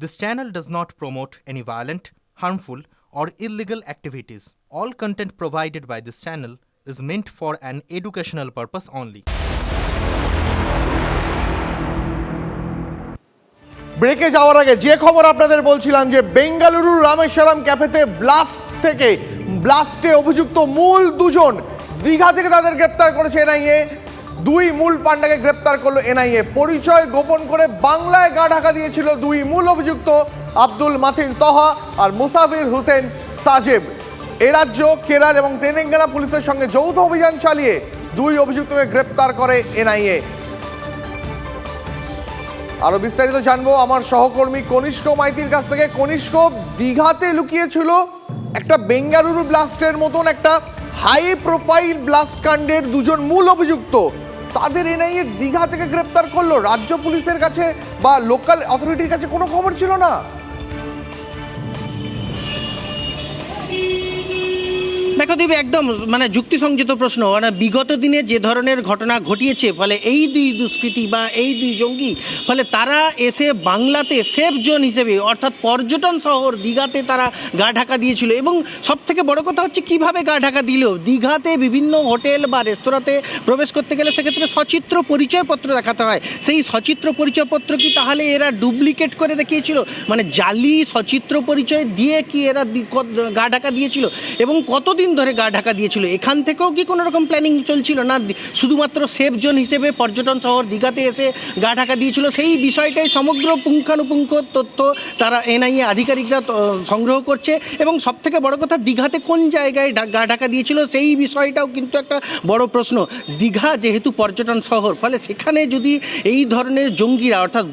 This channel does not promote any violent, harmful, or illegal activities. All content provided by this channel is meant for an educational purpose only. ব্রেকে যাওয়ার আগে যে খবর আপনাদের বলছিলাম যে বেঙ্গালুরু রামেশ্বরম ক্যাফেতে ব্লাস্ট থেকে ব্লাস্টে অভিযুক্ত মূল দুজন দীঘা থেকে তাদের গ্রেপ্তার করেছে এনআইএ দুই মূল পান্ডাকে গ্রেপ্তার করল এনআইএ। পরিচয় গোপন করে বাংলায় গা ঢাকা দিয়েছিল দুই মূল অভিযুক্ত, আব্দুল মাথিন তহা আর মুসাফির হোসেন সাজেব। এ রাজ্য, কেরল এবং তেলেঙ্গানা পুলিশের সঙ্গে যৌথ অভিযান চালিয়ে দুই অভিযুক্তকে গ্রেপ্তার করে এনআইএ। আরও বিস্তারিত জানব, আমার সহকর্মী কনিষ্ক মাইতির কাছ থেকে। কনিষ্ক, দীঘাতে লুকিয়েছিল একটা বেঙ্গালুরু ব্লাস্টের মতন একটা হাই প্রোফাইল ব্লাস্ট কাণ্ডের দুজন মূল অভিযুক্ত। তাদের এনআইএ দীঘা থেকে গ্রেপ্তার করল। রাজ্য পুলিশের কাছে বা লোকাল অথরিটির কাছে কোনো খবর ছিল না? দেখো দিবে, একদম মানে যুক্তিসংযত প্রশ্ন। মানে বিগত দিনে যে ধরনের ঘটনা ঘটিয়েছে, ফলে এই দুই দুষ্কৃতী বা এই দুই জঙ্গি, ফলে তারা এসে বাংলাতে সেফ জোন হিসেবে, অর্থাৎ পর্যটন শহর দীঘাতে তারা গা ঢাকা দিয়েছিল। এবং সব থেকে বড় কথা হচ্ছে, কীভাবে গা ঢাকা দিল? দীঘাতে বিভিন্ন হোটেল বা রেস্তোরাঁতে প্রবেশ করতে গেলে সেক্ষেত্রে সচিত্র পরিচয়পত্র দেখাতে হয়। সেই সচিত্র পরিচয়পত্র কি তাহলে এরা ডুপ্লিকেট করে দেখিয়েছিল? মানে জালি সচিত্র পরিচয় দিয়ে কি এরা গা ঢাকা দিয়েছিল? এবং কতদিন ধরে গা ঢাকা দিয়েছিল। এখান থেকেও কি কোনো রকম প্ল্যানিং চলছিল না? শুধুমাত্র সেফ জোন হিসেবে পর্যটন শহর দীঘাতে এসে গা ঢাকা দিয়েছিল। সেই বিষয়টাই সমগ্র পুঙ্খানুপুঙ্খ তথ্য তারা এনআইএ আধিকারিকরা সংগ্রহ করছে। এবং সবথেকে বড় কথা, দীঘাতে কোন জায়গায় গা ঢাকা দিয়েছিল সেই বিষয়টাও কিন্তু একটা বড় প্রশ্ন। দীঘা যেহেতু পর্যটন শহর, ফলে সেখানে যদি এই ধরনের জঙ্গিরা, অর্থাৎ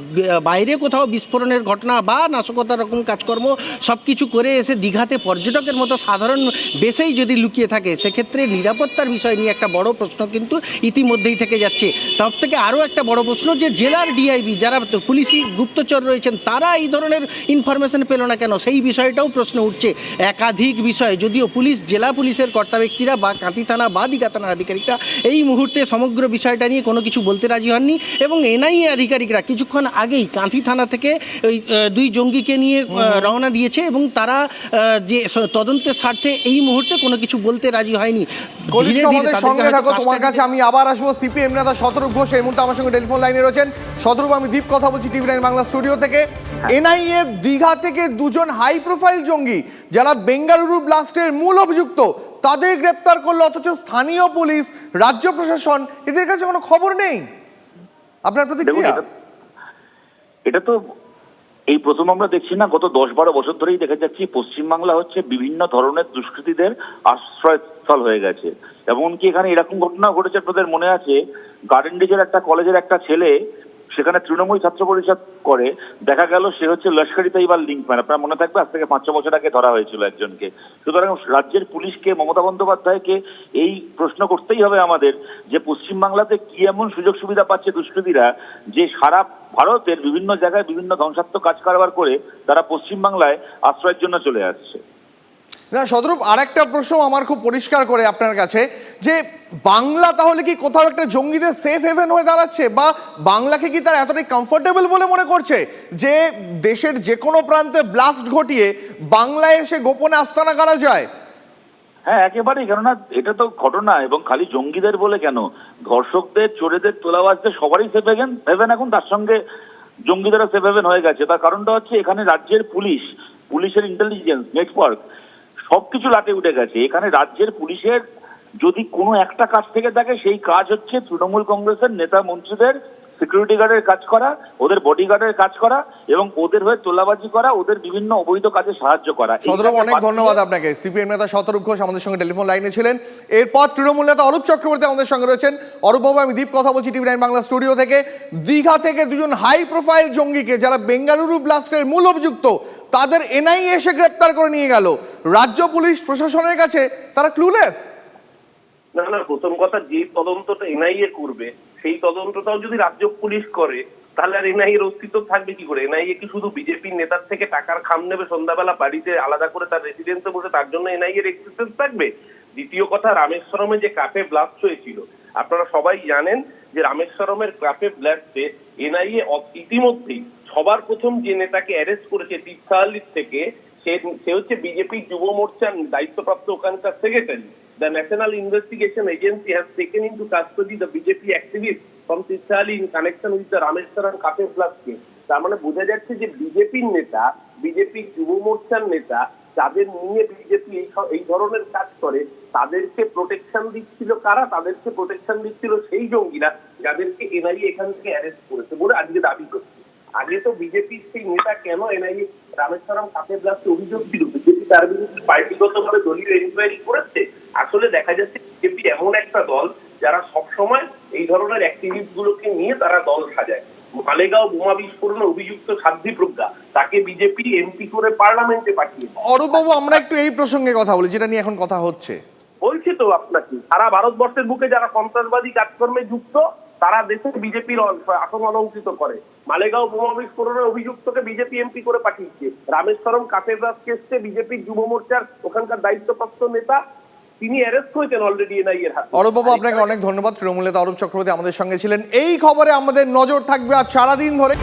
বাইরে কোথাও বিস্ফোরণের ঘটনা বা নাশকতার রকম কাজকর্ম সব কিছু করে এসে দীঘাতে পর্যটকের মতো সাধারণ বেসেই যদি লুকিয়ে থাকে, সেক্ষেত্রে নিরাপত্তার বিষয় নিয়ে একটা বড় প্রশ্ন কিন্তু ইতিমধ্যেই থেকে যাচ্ছে। তার থেকে আরও একটা বড় প্রশ্ন যে, জেলার ডিআইবি যারা পুলিশি গুপ্তচর রয়েছেন, তারা এই ধরনের ইনফরমেশন পেল না কেন? সেই বিষয়টাও প্রশ্ন উঠছে। একাধিক বিষয়, যদিও পুলিশ, জেলা পুলিশের কর্তা ব্যক্তিরা বা কাঁতি থানা বা দীঘা থানার আধিকারিকরা এই মুহূর্তে সমগ্র বিষয়টা নিয়ে কোনো কিছু বলতে রাজি হননি এবং এনআইএ আধিকারিকরা কিছুক্ষণ আগেই কাঁথি থানা থেকে ওই দুই জঙ্গিকে নিয়ে রওনা দিয়েছে এবং তারা যে তদন্তের স্বার্থে এই মুহূর্তে কোনো কিছু বলতে রাজি হয়নি। সঙ্গে থাকো তোমার কাছে আমি আবার আসব। সিপিএম নেতা শতরূপ ঘোষ এই মুহূর্তে আমার সঙ্গে টেলিফোন লাইনে রয়েছেন। শতরূপ আমি দীপ কথা বলছি টিভি নাইন বাংলা স্টুডিও থেকে। এনআইএ দীঘা থেকে দুজন হাই প্রোফাইল জঙ্গি যারা বেঙ্গালুরু ব্লাস্টের মূল অভিযুক্ত তাদের গ্রেপ্তার করল অথচ স্থানীয় পুলিশ রাজ্য প্রশাসন এদের কাছে কোনো খবর নেই? আপনার প্রতিক্রিয়া? এটা তো এই প্রথম আমরা দেখছি না, গত দশ বারো বছর ধরেই দেখা যাচ্ছি পশ্চিমবাংলা হচ্ছে বিভিন্ন ধরনের দুষ্কৃতীদের আশ্রয়স্থল হয়ে গেছে। এমনকি এখানে এরকম ঘটনা ঘটেছে, আপনাদের মনে আছে? গার্ডেন ডিজের একটা কলেজের একটা ছেলে সেখানে তৃণমূল ছাত্র পরিষদ করে, দেখা গেল সে হচ্ছে লস্করি তাইবার লিঙ্কম্যান আপনার মনে থাকবে, আজ থেকে পাঁচ ছ বছর আগে ধরা হয়েছিল একজনকে। সুতরাং রাজ্যের পুলিশকে, মমতা বন্দ্যোপাধ্যায়কে এই প্রশ্ন করতেই হবে আমাদের যে পশ্চিমবাংলাতে কি এমন সুযোগ সুবিধা পাচ্ছে দুষ্কৃতীরা যে সারা ভারতের বিভিন্ন জায়গায় বিভিন্ন ধ্বংসাত্মক কাজ কারবার করে তারা পশ্চিমবাংলায় আশ্রয়ের জন্য চলে আসছে। না, সদরূপ আর একটা প্রশ্ন আমার খুব পরিষ্কার করে আপনার কাছে, যে বাংলা তাহলে কি কোথাও একটা জঙ্গিদের সেফ হেভেন হয়ে দাঁড়াচ্ছে? বা বাংলাকে কি তারা এতটাই কমফোর্টেবল বলে মনে করছে? যে দেশের যে কোনো প্রান্তে ব্লাস্ট ঘটিয়ে বাংলায় এসে গোপনে আস্তানা গাড়া যায়? হ্যাঁ একেবারেই। কেননা এটা তো ঘটনা, এবং খালি জঙ্গিদের বলে কেন? ধর্ষকদের, চোরেদের তোলাবাজদের সবারই সেফ হেভেন হেভেন এখন তার সঙ্গে জঙ্গিদেরও সেফ হেভেন হয়ে গেছে। তার কারণটা হচ্ছে এখানে রাজ্যের পুলিশ, পুলিশের ইন্টেলিজেন্স নেটওয়ার্ক সবকিছু লাটে উঠে গেছে। এখানে রাজ্যের পুলিশের যদি কোনো একটা কাজ থেকে থাকে সেই কাজ হচ্ছে তৃণমূল কংগ্রেসের নেতা মন্ত্রীদের সিকিউরিটি গার্ডের কাজ করা ওদের বডি গার্ডের কাজ করা এবং ওদের হয়ে তোলাবাজি করা ওদের বিভিন্ন অবৈধ কাজে সাহায্য করা। সদরূপ অনেক ধন্যবাদ আপনাকে। সিপিএম নেতা শতরূপ ঘোষ আমাদের সঙ্গে টেলিফোন লাইনে ছিলেন। এরপর তৃণমূল নেতা অরূপ চক্রবর্তী আমাদের সঙ্গে রয়েছেন। অরূপ বাবু আমি দীপ কথা বলছি টিভি নাইন বাংলা স্টুডিও থেকে। দীঘা থেকে দুজন হাই প্রোফাইল জঙ্গিকে যারা বেঙ্গালুরু ব্লাস্টের মূল অভিযুক্ত তাদের এনআইএ এসে গ্রেপ্তার করে নিয়ে গেল। রাজ্য পুলিশ প্রশাসনের কাছে তারা ক্লুলেস না না, প্রথম কথা যে তদন্তটা এনআইএ করবে, সেই তদন্তটাও যদি রাজ্য পুলিশ করে, তাহলে আর এনআইএর অস্তিত্ব থাকবে কি করে? এনআইএ কি শুধু বিজেপির নেতার থেকে টাকার খাম নেবে সন্ধ্যাবেলা বাড়িতে আলাদা করে তার রেসিডেন্সে বসে? তার জন্য এনআইএর এক্সিস্টেন্স থাকবে? দ্বিতীয় কথা, রামেশ্বরমে যে কাফে ব্লাস্ট হয়েছিল, আপনারা সবাই জানেন যে রামেশ্বরমের ক্রাফে ব্লাস্টে এনআইএ ইতিমধ্যেই সবার প্রথম যে নেতাকে অ্যারেস্ট করেছে তীর্থাহাল্লির থেকে সে হচ্ছে বিজেপি যুব মোর্চার দায়িত্বপ্রাপ্ত ওখানকার secretary the national investigation agency has taken into custody the BJP activist from Thirthahalli in connection with the Rameshwaram cafe ব্লাস্টকে তার মানে বোঝা যাচ্ছে যে বিজেপির নেতা বিজেপি যুব মোর্চার নেতা যাদের নিয়ে বিজেপি এই ধরনের কাজ করে, তাদেরকে প্রোটেকশন দিচ্ছিল কারা? তাদেরকে প্রোটেকশন দিচ্ছিল সেই জঙ্গিরা যাদেরকে এনআইএ এখান থেকে অ্যারেস্ট করেছে বলে আজকে দাবি করছে। আগে তো বিজেপির সেই নেতা কেন এনআইএ রামেশ্বরম কাপে ব্লাস্টে অভিযোগ ছিল? বিজেপি তার বিরুদ্ধে পার্টিগতভাবে দলীয় ইনকোয়ারি করেছে। আসলে দেখা যাচ্ছে বিজেপি এমন একটা দল যারা সবসময় এই ধরনের অ্যাক্টিভিস্ট গুলোকে নিয়ে তারা দল সাজায়। মালেগাঁও বোমা বিস্ফোরণে অভিযুক্ত সাধ্বী প্রজ্ঞা তাকে বিজেপি এমপি করে পার্লামেন্টে পাঠিয়েছে অরূপবাবু আমরা একটু এই প্রসঙ্গে কথা বলি যেটা নিয়ে এখন কথা হচ্ছে। বলছি তো আপনাকে সারা ভারতবর্ষের বুকে যারা সন্ত্রাসবাদী কাজকর্মে যুক্ত তারা দেশে বিজেপির আসন অলঙ্কৃত করে। মালেগাঁও বোমা বিস্ফোরণের অভিযুক্তকে বিজেপি এমপি করে পাঠিয়েছে। রামেশ্বরম কাতেরদাস কেসে বিজেপির যুব মোর্চার ওখানকার দায়িত্বপ্রাপ্ত নেতা, তিনি অ্যারেস্ট অলরেডি আপনাকে অনেক ধন্যবাদ। তৃণমূল নেতা অরূপ চক্রবর্তী আমাদের সঙ্গে ছিলেন। এই খবরে আমাদের নজর থাকবে আর সারাদিন ধরে।